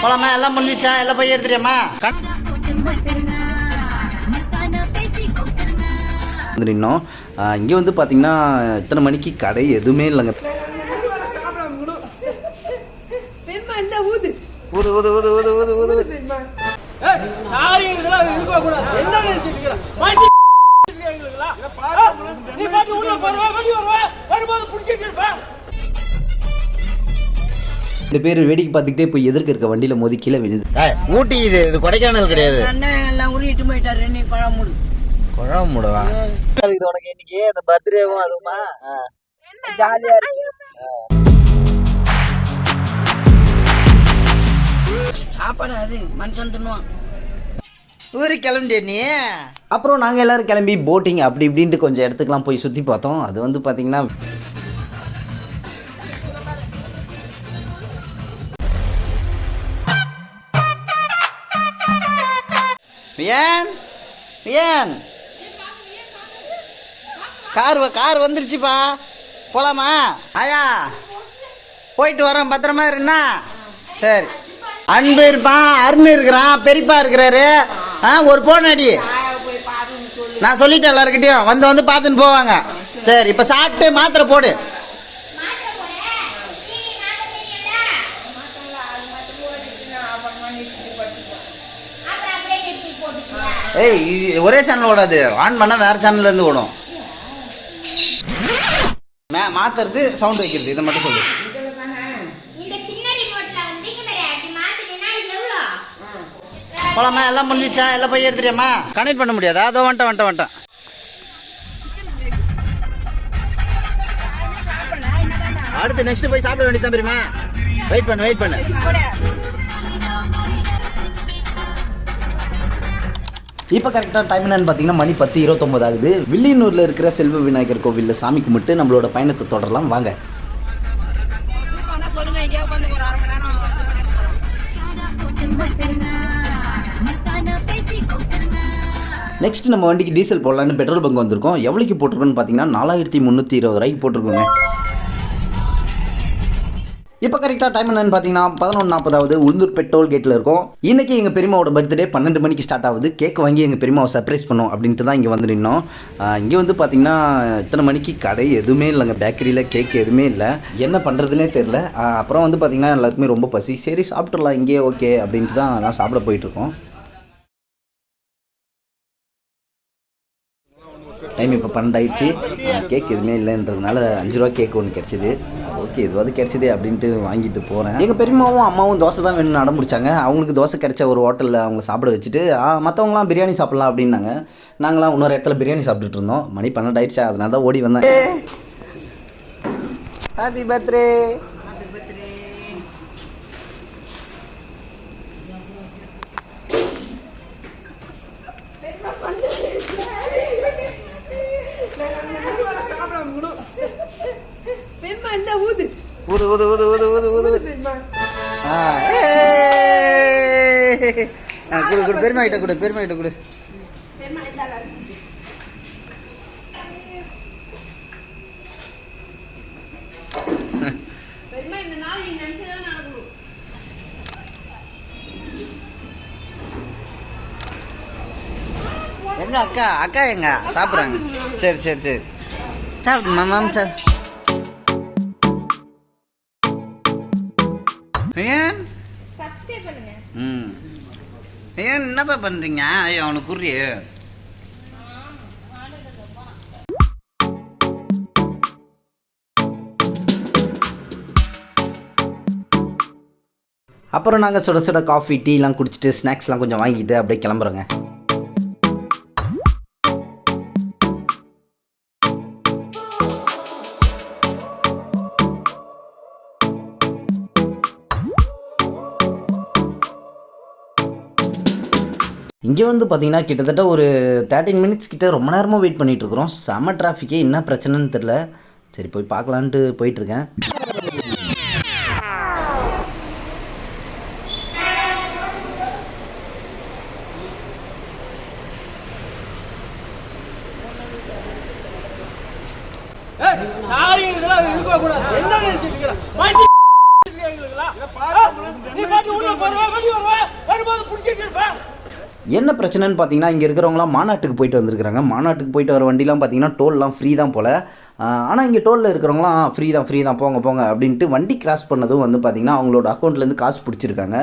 போலாமா எல்லாம் முடிஞ்சிச்சா எல்லாம் போய் எடுத்துறியாம்மா வந்து நின்னோம். இங்கே வந்து பார்த்தீங்கன்னா இத்தனை மணிக்கு கடை எதுவுமே இல்லைங்க. ஊது ஊது ஊது ஊது ஊது ஊது. ஊது பெருமா சாரி இதெல்லாம் இருக்க கூடாது என்ன நினைச்சிட்டு இருக்கிற மாத்தி எங்களுக்குலாம் நீ பாத்து உள்ள போறவ வெளிய வருவ? வரும்போது புடிச்சிட்டு இருப்ப ரெண்டு பேர் வேடிக்கை பார்த்துக்கிட்டே போய் எதிர்க்க இருக்க வண்டியில் மோதி கீழே விழுது ஊட்டி இது இது கொடைக்கானல் கிடையாது. அண்ணன் எல்லாம் உருகிட்டு போயிட்டாரு. நீ குழம்புடு குழம்பு முடவா இது உனக்கு இன்னைக்கு அந்த பர்த்டேவும் அதுவுமா? ஜாலியா இருக்கு. சாப்பாடு அது மனுஷன் தின்னுவான். ஊருக்கு கிளம்பிட்டே நீ? அப்புறம் நாங்கள் எல்லாரும் கிளம்பி போட்டிங் அப்படி இப்படின்ட்டு கொஞ்சம் இடத்துக்குலாம் போய் சுற்றி பார்த்தோம். அது வந்து பார்த்தீங்கன்னா ஏன்? ஏன்? கார் வ- கார் வந்துருச்சுப்பா. போலாமா? ஆயா போயிட்டு வரோம் பத்திரமா இருண்ணா சரி. அன்பு இருப்பான் அருண் இருக்கிறான் பெரியப்பா இருக்கிறாரு. ஆ ஒரு போன் அடி. நான் சொல்லிட்டேன் எல்லாருக்கிட்டையும் வந்து வந்து பார்த்துன்னு போவாங்க. சரி இப்போ சாப்பிட்டு மாத்திரை போடு. ஏய் ஒரே சேனல் ஓடாது. ஆன் பண்ணால் வேறு சேனல்ல இருந்து ஓடும். மே மாத்துறது சவுண்ட் வைக்கிறது. இதை மட்டும் சொல்லு? போலாமா? எல்லாம் முடிஞ்சிச்சா? எல்லாம் போய் எடுத்துறியாம்மா கனெக்ட் பண்ண முடியாதா? அதோ வந்துட்டேன் வந்துட்டேன் வந்துட்டேன். அடுத்து நெக்ஸ்ட் போய் சாப்பிட வேண்டியதான் பெரியமா வெயிட் பண்ணு வெயிட் பண்ணு. இப்போ கரெக்டாக டைம் என்னன்னு பார்த்தீங்கன்னா மணி பத்து இருபத்தொம்பது ஆகுது. வில்லியனூரில் இருக்கிற செல்வ விநாயகர் கோவிலில் சாமி கும்பிட்டு நம்மளோட பயணத்தை தொடரலாம். வாங்க. நெக்ஸ்ட் நம்ம வண்டிக்கு டீசல் போடலான்னு பெட்ரோல் பங்க் வந்திருக்கோம். எவ்வளோக்கு போட்டிருக்கோன்னு பார்த்தீங்கன்னா நாலாயிரத்தி முந்நூற்றி இருபது ரூபாய்க்கு போட்டிருக்கோங்க. இப்போ கரெக்டாக டைம் என்னன்னு பார்த்தீங்கன்னா பதினொன்று நாற்பதாவது உளுந்தூர் பெட்ரோல் கேட்டில் இருக்கும். இன்றைக்கி எங்கள் பெரியமாவோட பர்த்டே பன்னெண்டு மணிக்கு ஸ்டார்ட் ஆகுது. கேக் வாங்கி எங்கள் பெரியமாவை சர்ப்ரைஸ் பண்ணோம் அப்படின்ட்டு தான் இங்கே வந்து நின்னோம். இங்கே வந்து பார்த்தீங்கன்னா இத்தனை மணிக்கு கடை எதுவுமே இல்லைங்க. பேக்கரியில் கேக் எதுவுமே இல்லை. என்ன பண்ணுறதுனே தெரில அப்புறம் வந்து பார்த்தீங்கன்னா எல்லாருக்குமே ரொம்ப பசி. சரி சாப்பிட்றலாம் இங்கேயே ஓகே அப்படின்ட்டு தான் நான் சாப்பிட போயிட்டுருக்கோம் டைம் இப்போ பன்னெண்டாயிடுச்சு. கேக் எதுவுமே இல்லைன்றதுனால அஞ்சு ரூபா கேக் ஒன்று கிடச்சிது. ஓகே இதுவாது கிடச்சிது அப்படின்ட்டு வாங்கிட்டு போகிறேன் எங்கள் பெரியம்மாவும் அம்மாவும் தோசை தான் வேணும்னு அடம் பிடிச்சாங்க அவங்களுக்கு தோசை கிடைச்ச ஒரு ஹோட்டலில் அவங்க சாப்பிட வச்சுட்டு மற்றவங்களாம் பிரியாணி சாப்பிட்லாம் அப்படின்னாங்க. நாங்களாம் இன்னொரு இடத்துல பிரியாணி சாப்பிட்டுட்டு இருந்தோம். மணி பன்னெண்டாயிடுச்சு அதனால தான் ஓடி வந்தேன். ஹாப்பி பர்த்டே பெருமா இந்த ஊது ஊது ஊது ஊது ஊது ஊது. ஆ குடு குடு பெருமை கிட்ட கொடு பெருமை கிட்ட கொடு. எங்க அக்கா? அக்கா எங்க? சாப்பிட்றாங்க. சரி சரி சரி. சாப்பிடு மாமாம் சார் ஏன்? Subscribe பண்ணுங்க. ம். ஏன் என்னப்பா பண்ணுறீங்க ஐயோ அவனுக்கு குறி அப்புறம் நாங்கள் சுட சுட காஃபி டீலாம் குடிச்சிட்டு ஸ்நாக்ஸ்லாம் கொஞ்சம் வாங்கிட்டு அப்படியே கிளம்புறோங்க. இங்கே வந்து பார்த்தீங்கன்னா கிட்டத்தட்ட ஒரு தேர்ட்டின் மினிட்ஸ் கிட்ட ரொம்ப நேரமாக வெயிட் பண்ணிட்டு இருக்கிறோம் செம டிராஃபிக்கே என்ன பிரச்சனைன்னு தெரில சரி போய் பார்க்கலான்ட்டு போயிட்டுருக்கேன். சாரி இதெல்லாம் இருக்க கூடாது என்ன நினைச்சிட்டு என்ன பிரச்சனைன்னு பார்த்தீங்கன்னா இங்கே இருக்கிறவங்களாம் மாநாட்டுக்கு போயிட்டு வந்திருக்கிறாங்க. மாநாட்டுக்கு போயிட்டு வர வண்டிலாம் பார்த்தீங்கன்னா டோல்லாம் ஃப்ரீ தான் போல். ஆனால் இங்கே டோலில் இருக்கிறவங்களாம் ஃப்ரீ தான் ஃப்ரீ தான் போங்க போங்க அப்படின்ட்டு வண்டி கிராஸ் பண்ணதும் வந்து பார்த்தீங்கன்னா அவங்களோட அக்கௌண்ட்லேருந்து காசு பிடிச்சிருக்காங்க.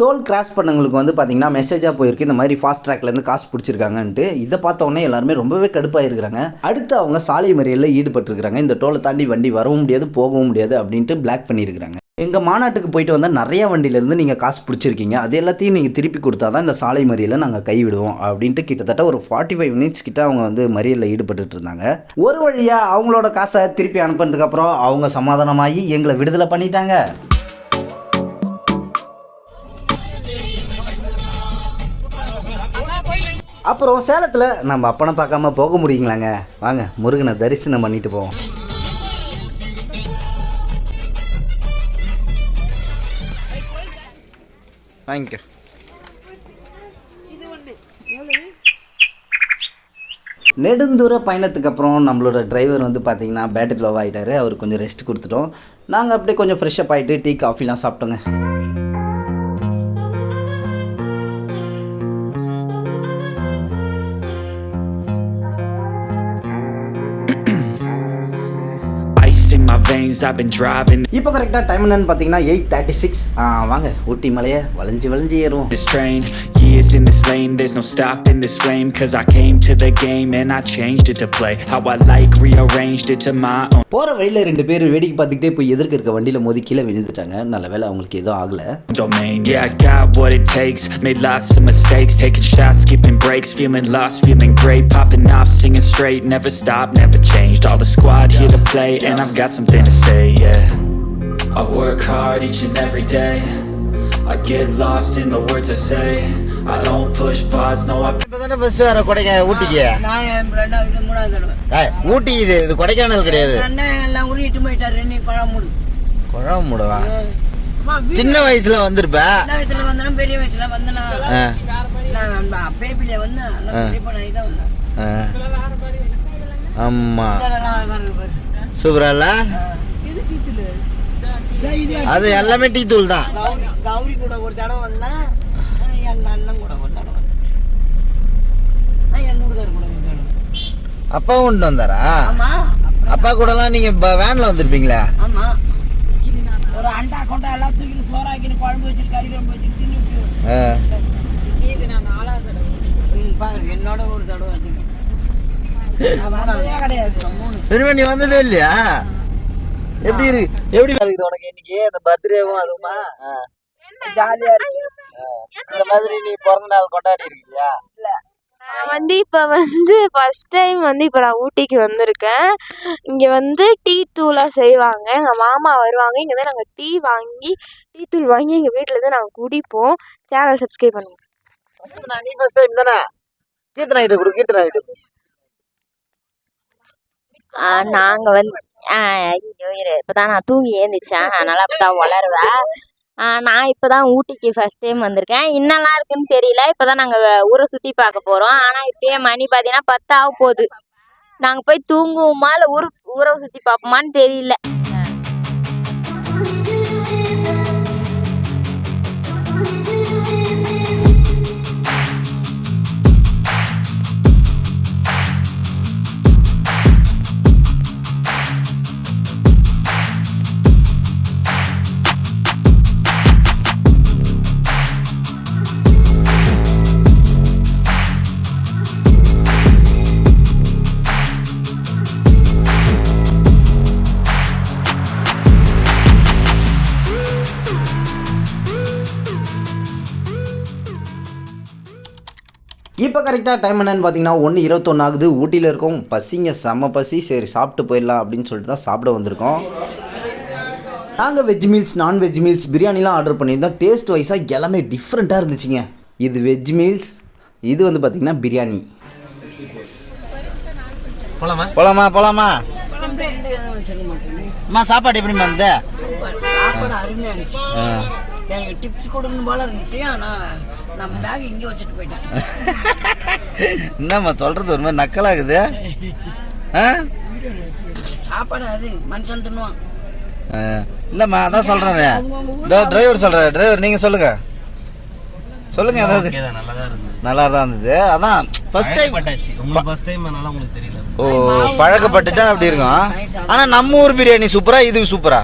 டோல் கிராஸ் பண்ணவங்களுக்கு வந்து பார்த்தீங்கன்னா மெசேஜாக போயிருக்கு இந்த மாதிரி ஃபாஸ்ட் ட்ராக்லேருந்து காசு பிடிச்சிருக்காங்கன்ட்டு. இதை பார்த்தோன்னே எல்லாருமே ரொம்பவே கடுப்பாக இருக்கிறாங்க அடுத்து அவங்க சாலை மறியலில் ஈடுபட்டிருக்கிறாங்க. இந்த டோலை தாண்டி வண்டி வரவும் முடியாது போகவும் முடியாது அப்படின்ட்டு பிளாக் பண்ணியிருக்கிறாங்க. எங்கள் மாநாட்டுக்கு போயிட்டு வந்தால் நிறைய வண்டியிலேருந்து நீங்கள் காசு பிடிச்சிருக்கீங்க. அது எல்லாத்தையும் நீங்கள் திருப்பி கொடுத்தா தான் இந்த சாலை மறியலை நாங்கள் கைவிடுவோம் அப்படின்ட்டு கிட்டத்தட்ட ஒரு ஃபார்ட்டி ஃபைவ் மினிட்ஸ் கிட்ட அவங்க வந்து மறியலில் ஈடுபட்டுட்டு இருந்தாங்க. ஒரு வழியாக அவங்களோட காசை திருப்பி அனுப்புனதுக்கப்புறம் அவங்க சமாதானமாகி எங்களை விடுதலை பண்ணிட்டாங்க. அப்புறம் சேலத்தில் நம்ம அப்பனை பார்க்காம போக முடியுங்களாங்க? வாங்க முருகனை தரிசனம் பண்ணிட்டு போவோம். வாங்கிக்க நெடுந்தூர பயணத்துக்கு அப்புறம் நம்மளோட டிரைவர் வந்து பார்த்தீங்கன்னா பேட்டரி லோவ் ஆகிட்டாரு அவர் கொஞ்சம் ரெஸ்ட் கொடுத்துட்டோம். நாங்கள் அப்படியே கொஞ்சம் ஃப்ரெஷ்ஷப் ஆகிட்டு டீ காஃபிலாம் சாப்பிட்டோங்க. Veins, I've been driving இப்போ கரெக்டாக டைம் என்னன்னு பார்த்தீங்கன்னா எயிட் தேர்ட்டி சிக்ஸ் வாங்க ஊட்டி மலையை வளைஞ்சு வளைஞ்சு ஏறுவோம் this train. Years in this lane, there's no stopping this flame. Cause I came to the game and I changed it to play how I like, rearranged it to my own போகிற வழியில் ரெண்டு பேர் வேடிக்கை பார்த்துக்கிட்டே போய் எதிர்க்க இருக்க வண்டியில் மோதி கீழே விழுந்துட்டாங்க நல்ல வேளை அவங்களுக்கு எதுவும் ஆகலை domain. Yeah, I got what it takes, made lots of mistakes, taking shots, skipping breaks, feeling lost, feeling great, popping off, singing straight, never stopped, never changed. All the squad here to play, and I've got something to say, yeah. I work hard each and every day. I get lost in the words I say. I don't push pause, no, I இப்போ தானே first வர கொடைக்க ஊட்டிக்கு? நான் என் ரெண்டாவது இது மூணாவது தடவை. ஏய், ஊட்டி இது இது கொடைக்கானல் கிடையாது. அண்ணன் எல்லாம் உருகிட்டு போயிட்டாரு நீ குழம்பு மூடு குழம்பு முடுவா சின்ன வயசுல வந்திருப்ப? சின்ன வயசுல வந்தனும் பெரிய வயசுல வந்தனா. நான் பேபில வந்து எல்லாம் பெரிய பண்ணி தான் வந்தேன். ஆமா. சூப்பரா அது எல்லாமே டீ தூள் தான். கௌரி கூட ஒரு தடவை வந்தேன் அஹ் எங்க அண்ணன் கூட ஒரு தடவை எங்க வீட்டுக்காரர் கூட ஒரு தடவை அப்பா கொண்டு வந்தாரா? அப்பா கூடலாம் நீங்க வேன்ல வந்திருப்பீங்களா? ஆமா. ஒரு அண்டா கொண்டா எல்லாம் தூக்கிட்டு சோறாக்கிட்டு குழம்பு வச்சுட்டு கறி குழம்பு வச்சுட்டு தின்னுட்டு. ஆ. ம், பாரு என்னோட ஒரு தடவை நான் வந்ததே கிடையாது மூணு திரும்ப நீ வந்ததே இல்லையா? எப்படி இருக்கு? எப்படி இருக்குது உனக்கு இன்னைக்கு அந்த பர்த்டேவும் அதுவுமா? ஆ. ஜாலியா இருக்கு. இந்த மாதிரி நீ பிறந்த நாள் கொண்டாடி இருக்கியா? நான் வந்து இப்போ வந்து ஃபர்ஸ்ட் டைம் வந்து இப்போ நான் ஊட்டிக்கு வந்திருக்கேன். இங்கே வந்து டீ தூளாக செய்வாங்க. எங்கள் மாமா வருவாங்க. இங்கே தான் நாங்கள் டீ வாங்கி டீ தூள் வாங்கி எங்கள் வீட்டில் இருந்து நாங்கள் குடிப்போம். சேனல் சப்ஸ்கிரைப் பண்ணுங்க. நீ ஃபர்ஸ்ட் டைம் தானே? கீர்த்தனா கிட்ட கொடு கீர்த்தனா கிட்ட கொடு. நாங்கள் வந்து ஐயோ இரு இப்போ தான் நான் தூங்கி ஏந்திச்சேன் அதனால் அப்பதான் வளருவேன் நான் இப்போ தான் ஊட்டிக்கு ஃபஸ்ட் டைம் வந்திருக்கேன். என்னெல்லாம் இருக்குன்னு தெரியல. இப்போ தான் நாங்கள் ஊரை சுற்றி பார்க்க போகிறோம் ஆனால் இப்போயே மணி பார்த்தீங்கன்னா பத்தாவ போகுது. நாங்கள் போய் தூங்குவோமா? இல்லை ஊர் ஊரை சுற்றி பார்ப்போமான்னு தெரியல. கரெக்டாக டைம் என்னன்னு பார்த்தீங்கன்னா ஒன்று இருபத்தொன்று ஆகுது. ஊட்டியில் இருக்கோம் பசிங்க செம்ம பசி. சரி சாப்பிட்டு போயிடலாம் அப்படின்னு சொல்லிட்டு தான் சாப்பிட வந்திருக்கோம். நாங்கள் veg meals non veg meals பிரியாணிலாம் order பண்ணியிருந்தோம். டேஸ்ட் வைஸாக எல்லாமே டிஃப்ரெண்ட்டாக இருந்துச்சுங்க. இது வெஜ் மீல்ஸ் இது வந்து பார்த்திங்கன்னா பிரியாணி. போலாமா? போலாமா அம்மா சாப்பாடு எப்படி வந்த சாப்பாடு அருமையா இருந்துச்சு. எனக்கு டிப்ஸ் கொடுக்கணும் போல இருந்துச்சு ஆனா நம்ம பேக் இங்கே வச்சுட்டு போயிட்டேன். என்னம்மா சொல்றது ஒரு மாதிரி நக்கலாகுது. ஆ? சாப்பாடு அது மனுஷன் தின்னுவான். ஆ. இல்லம்மா அதான் சொல்றேன். இதோ டிரைவர் சொல்றேன் டிரைவர் நீங்க சொல்லுங்க. சொல்லுங்க தான் நல்லா தான் இருந்தது. நல்லா தான் இருந்தது. அதான் ஃபர்ஸ்ட் டைம் பட்டாச்சு உங்களுக்கு ஃபர்ஸ்ட் டைம் அதனால உங்களுக்கு தெரியல. ஓ பழக்கப்பட்டுட்டா அப்படி இருக்கும். ஆனா நம்ம ஊர் பிரியாணி சூப்பரா இது சூப்பரா?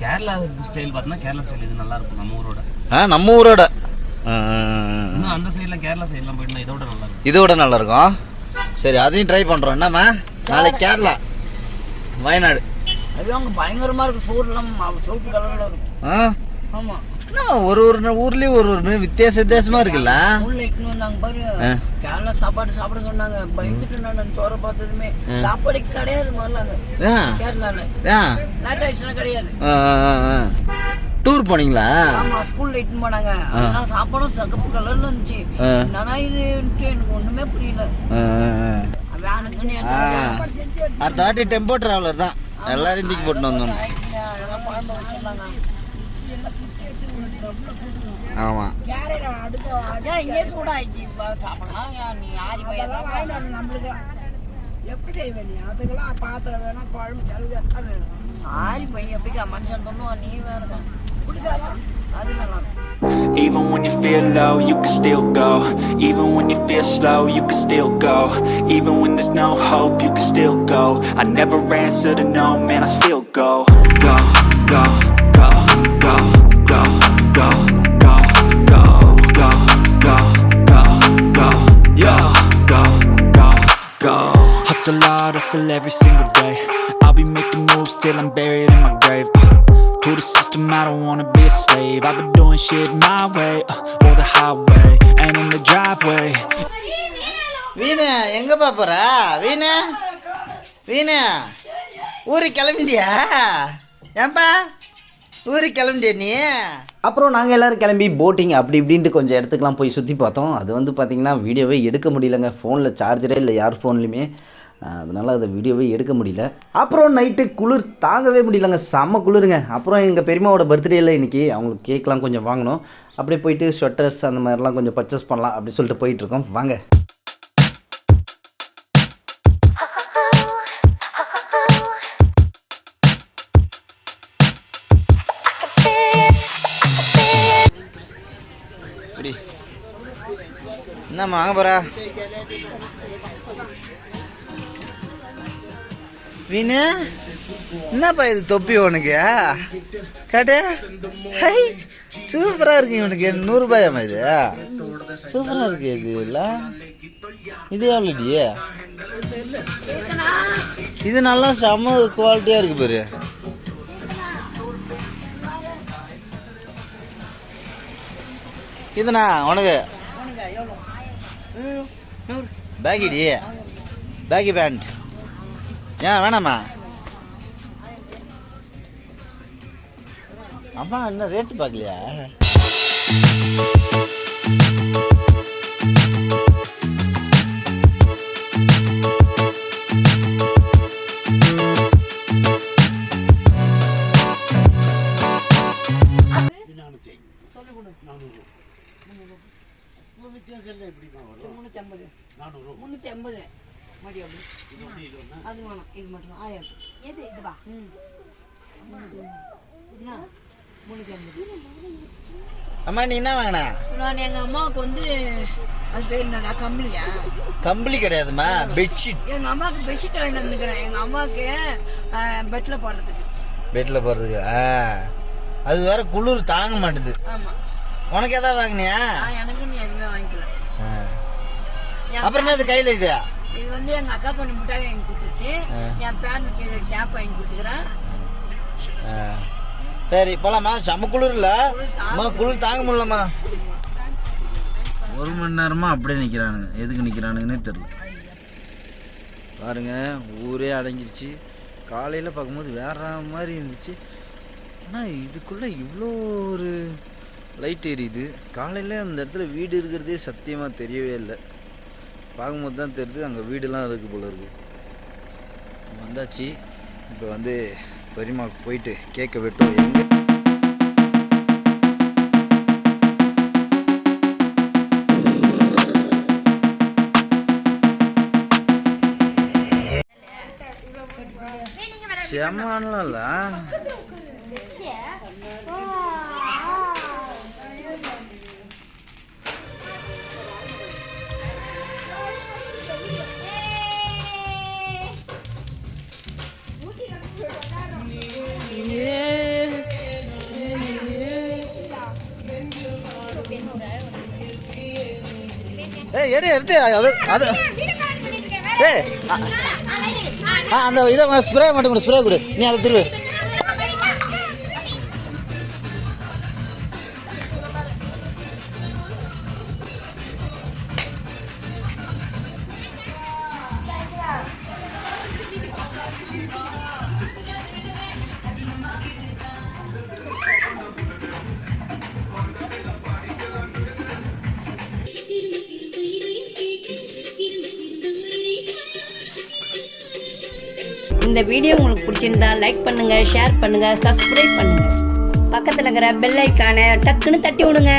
கேரளா ஸ்டைல் பார்த்தீங்கன்னா கேரளா ஸ்டைல் இது நல்லா இருக்கும் நம்ம ஊரோட. ஆ நம்ம ஊரோட. இன்னும் அந்த சைடுல கேரளா சைடுலாம் போயிட்டுனா இதோட நல்லா இருக்கும். இதோட நல்லா இருக்கும். சரி அதையும் ட்ரை பண்றோம். என்னம்மா? நாளைக்கு கேரளா. வயநாடு. அது அங்கே பயங்கரமா இருக்கு சோறுலாம் சோப்பு கலர்ல இருக்கும். ஆ? ஆமா. என்ன ஒரு ஒரு ஊர்லயும் ஒரு ஒரு வித்தியாச வித்தியாசமா இருக்குல்ல? ஊர்ல இட்டுன்னு வந்தாங்க பாரு. கேரளா சாப்பாடு சாப்பிட சொன்னாங்க. பயந்துட்டு நான் தோற பார்த்ததுமே சாப்பாடு கிடையாது ஆ. கேரளால ஆ. லேட் ஆயிடுச்சுன்னா கிடையாது. டூர் போனீங்களா? ஆமா ஸ்கூல்ல இட்டுன்னு போனாங்க. அதெல்லாம் சாப்பாடும் சகப்பு கலர்ல இருந்துச்சு. என்னடா இதுன்ட்டு எனக்கு ஒண்ணுமே புரியல. அடுத்த வாட்டி டெம்போ டிராவலர் தான். எல்லாரும் தூக்கி போட்டு வந்தோம். ஆமா ஏன் இங்கே கூட ஆயிடுச்சு இப்ப சாப்பிடலாம் ஏன் நீ ஆறி போய் நம்மளுக்கு எப்படி செய்வேன் நீ அதுக்கெல்லாம் பாத்திரம் வேணும் குழம்பு செலவு எல்லாம் வேணும் ஆறி போய் எப்படிக்கா மனுஷன் தொண்ணுவா நீ வேற பிடிச்சாதான் அது நல்லா இருக்கும். Even when you feel low, you can still go. Even when you feel slow, you can still go. Even when there's no hope, you can still go. I never answer to no, man, I still go. Go, go, go, go, Hustle every single day. I'll be making moves till I'm buried in my grave. To the system, I don't wanna be a slave. I've been doing shit my way, uh, or the highway, and in the driveway. வீணு எங்கப்பா போற வீணு வீணு ஊருக்கு கிளம்பிட்டியா ஏன்பா ஊருக்கு கிளம்பிட்டியா நீ அப்புறம் நாங்கள் எல்லோரும் கிளம்பி போட்டிங் அப்படி இப்படின்ட்டு கொஞ்சம் இடத்துக்குலாம் போய் சுற்றி பார்த்தோம் அது வந்து பார்த்திங்கன்னா வீடியோவே எடுக்க முடியலங்க ஃபோனில் சார்ஜரே இல்லை யார் ஃபோன்லையுமே அதனால் அதை வீடியோவே எடுக்க முடியல. அப்புறம் நைட்டு குளிர் தாங்கவே முடியலங்க. செம்ம குளிருங்க. அப்புறம் எங்கள் பெரியம்மாவோட பர்த்டேயில் இன்றைக்கி அவங்களுக்கு கேக்லாம் கொஞ்சம் வாங்கணும். அப்படியே போயிட்டு ஸ்வெட்டர்ஸ் அந்த மாதிரிலாம் கொஞ்சம் பர்ச்சேஸ் பண்ணலாம் அப்படி சொல்லிட்டு போயிட்டுருக்கோம். வாங்க. என்ன என்னம்மா வாங்க போகிறா வீணு என்னப்பா இது தொப்பி உனக்கு? காட்டு. ஹை சூப்பராக இருக்கு இவனுக்கு. நூறுரூபாயாம்மா இது. சூப்பராக இருக்கு இது எல்லாம். இது எவ்வளோடி இது நல்லா செம்ம குவாலிட்டியாக இருக்கு பாரு. இதுண்ணா உனக்கு? பேக்கிடி பேக்கி பேண்ட் ஏன் வேணாமா? அம்மா என்ன ரேட்டு பார்க்கலையா? முந்நூற்றி ஐம்பது. மடி அப்படி அது வேணாம். இது மட்டும். ஆயிரம் எது? இதுவா ம். என்ன? முந்நூற்றி ஐம்பது அம்மா நீ என்ன வாங்கினா? நான் எங்கள் அம்மாவுக்கு வந்து அது பேர் என்னடா? கம்பளியா? கம்பளி கிடையாதும்மா. பெட்ஷீட் எங்கள் அம்மாவுக்கு பெட்ஷீட் வாங்கிட்டு வந்துக்கிறேன் எங்கள் அம்மாவுக்கு பெட்டில் போடுறதுக்கு. பெட்டில் போகிறதுக்கு ஆ. அது வேற குளிர் தாங்க மாட்டுது. ஆமாம் உனக்கு எதாவது வாங்கினியா? எனக்கு நீ எதுவுமே வாங்கிக்கல. அப்புறம் என்ன இது கையில் இது? இது வந்து எங்கள் அக்கா பொண்ணு மிட்டாய் வாங்கி கொடுத்துச்சு. என் பேரனுக்கு கேப் வாங்கி கொடுத்துக்கிறேன். சரி போலாமா? செம்ம குளிர் இல்லை அம்மா குளிர் தாங்க முடியலம்மா. ஒரு மணி நேரமா அப்படியே நிற்கிறானுங்க எதுக்கு நிற்கிறானுங்கன்னே தெரில பாருங்க ஊரே அடங்கிடுச்சு காலையில் பார்க்கும்போது வேற மாதிரி இருந்துச்சு. ஆனால் இதுக்குள்ளே இவ்வளோ ஒரு லைட் எரியுது காலையில் அந்த இடத்துல வீடு இருக்கிறதே சத்தியமாக தெரியவே இல்லை. பார்க்கும்போது தான் தெரியுது அங்கே வீடுலாம் இருக்குது போல இருக்குது வந்தாச்சு இப்போ வந்து பெரியமாவுக்கு போயிட்டு கேட்க வெட்டும் எங்கே செம்மானல இல்லை எடு எடுத்து அது அது. ஏ ஆ, அந்த இதை ஸ்ப்ரே மட்டும் கொடு ஸ்ப்ரே கொடு. நீ அதை திருவு. இந்த வீடியோ உங்களுக்கு பிடிச்சிருந்தா லைக் பண்ணுங்க ஷேர் பண்ணுங்க சப்ஸ்கிரைப் பண்ணுங்க. பக்கத்தில் இருக்கிற பெல் ஐக்கானை டக்குன்னு தட்டி விடுங்க.